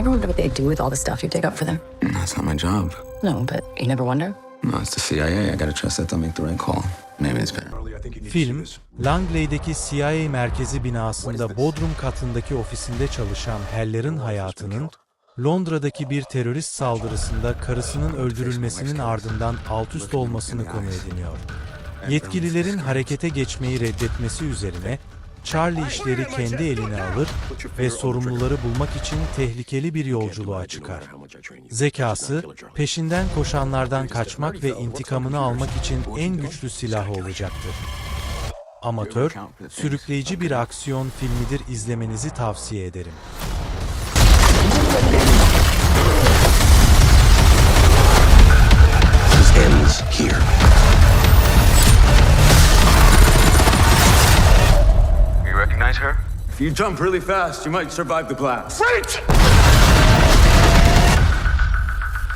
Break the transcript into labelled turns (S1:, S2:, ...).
S1: You ever wonder what they do with all the stuff you dig up for them?
S2: That's not my job.
S1: No, but you never wonder?
S2: No, it's the CIA. I gotta trust that they'll make the right call. Maybe it's better.
S3: Film, Langley'deki CIA merkezi binasında Bodrum katındaki ofisinde çalışan Hell'lerin hayatının, Londra'daki bir terörist saldırısında karısının öldürülmesinin ardından alt üst olmasını konu ediniyor. Yetkililerin harekete geçmeyi reddetmesi üzerine Charlie işleri kendi eline alır ve sorumluları bulmak için tehlikeli bir yolculuğa çıkar. Zekası, peşinden koşanlardan kaçmak ve intikamını almak için en güçlü silahı olacaktır. Amatör, sürükleyici bir aksiyon filmidir izlemenizi tavsiye ederim.
S4: Her?
S5: If you jump really fast, you might survive the blast.